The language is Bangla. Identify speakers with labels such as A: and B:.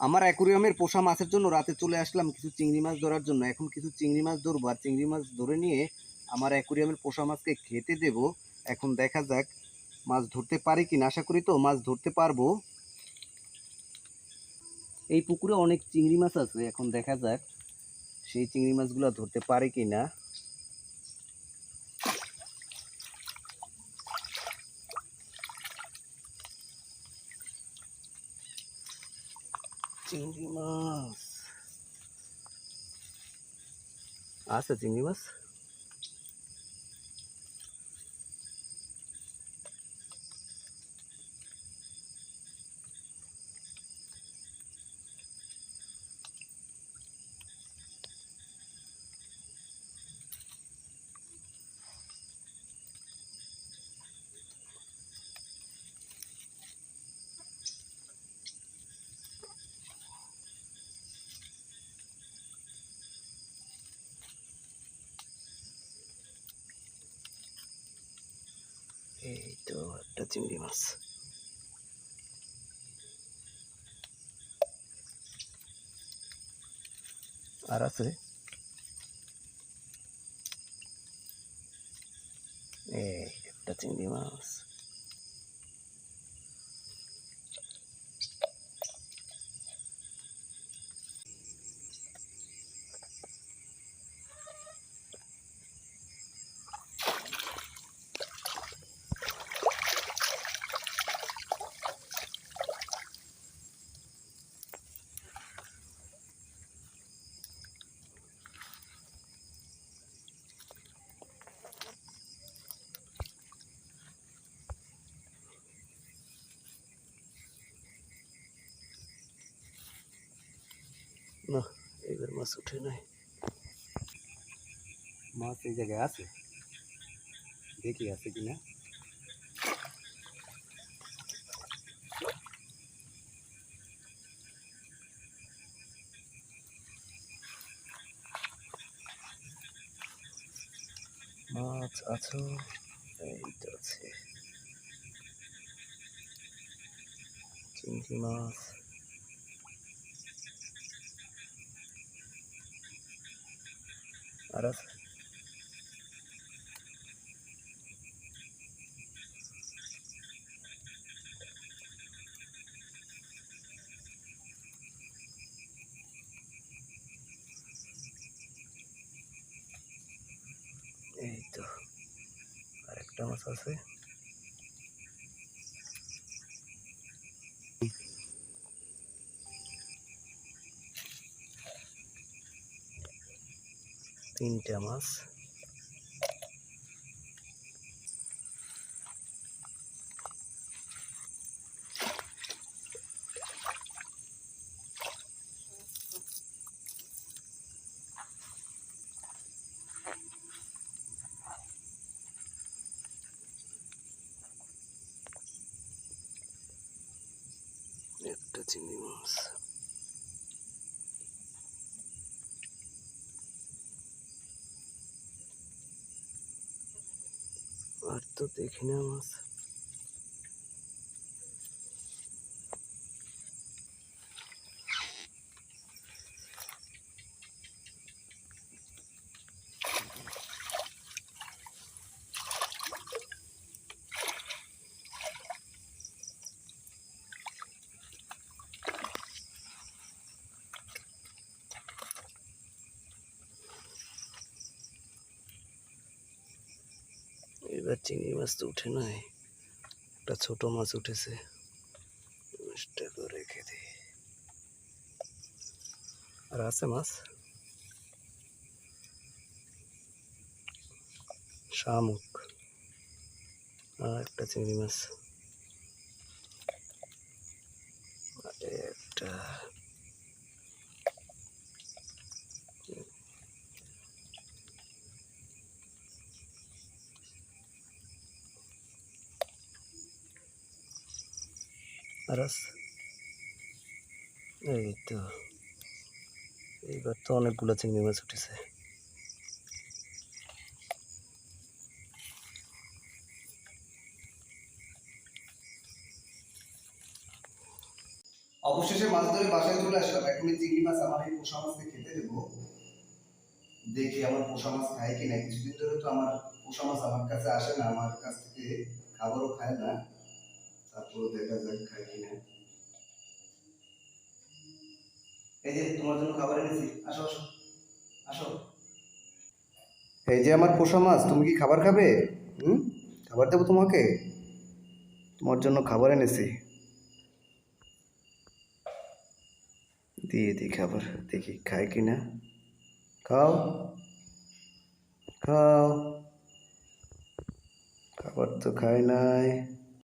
A: আমার অ্যাকুরিয়ামের পোষা মাছের জন্য রাতে চলে আসলাম কিছু চিংড়ি মাছ ধরার জন্য। এখন কিছু চিংড়ি মাছ ধরবো আর চিংড়ি মাছ ধরে নিয়ে আমার অ্যাকুরিয়ামের পোষা মাছকে খেতে দেব। এখন দেখা যাক মাছ ধরতে পারি কি না আশা করি তো মাছ ধরতে পারব। এই পুকুরে অনেক চিংড়ি মাছ আছে। এখন দেখা যাক সেই চিংড়ি মাছগুলো ধরতে পারি কি না চিংড়ি মাছ আছে চিংড়ি মাছ এই তো একটা চিংড়ি মাছ আর আছে এই একটা চিংড়ি মাছ না এবার মাছ উঠে নাই। মাছ এই জায়গায় আছে? দেখি আছে কিনা। মাছ আছো এই তো আছে। চিংড়ি মাছ। আর। আছে এই তো আরেকটা মাছ আছে। তিনটা মাছ। একটা চিংড়ি মাছ আর তো দেখি না মাছ এবার চিংড়ি মাছ তো উঠে নাই। একটা ছোট মাছ উঠেছে। মাছটা তো রেখে দিই আর আছে মাছ? শামুক। আর একটা চিংড়ি মাছ। একটা আর আছে এই তো, এইবার তো অনেকগুলো চিংড়ি মাছ উঠেছে। অবশেষে মাছ ধরে বাসায় চলে আসলাম। এখন এই চিংড়ি মাছ আমার এই পোষা মাছকে খেতে দেবো। দেখি আমার পোষা মাছ খায় কিনা। কিছুদিন ধরে তো আমার পোষা মাছ আমার কাছে আসে না, আমার কাছ থেকে খাবারও খায় না। তারপরে দেখা যাক খায় কিনা। এই যে, তোমার জন্য খাবার এনেছি। আসো আসো আসো। এই যে আমার পোষা মাছ, তুমি কি খাবার খাবে? হুম? খাবার দেবো তোমাকে? তোমার জন্য খাবার এনেছি। দিয়ে দিই খাবার, দেখি খায় কি না খাও। খাও। খাবার তো খায় নাই।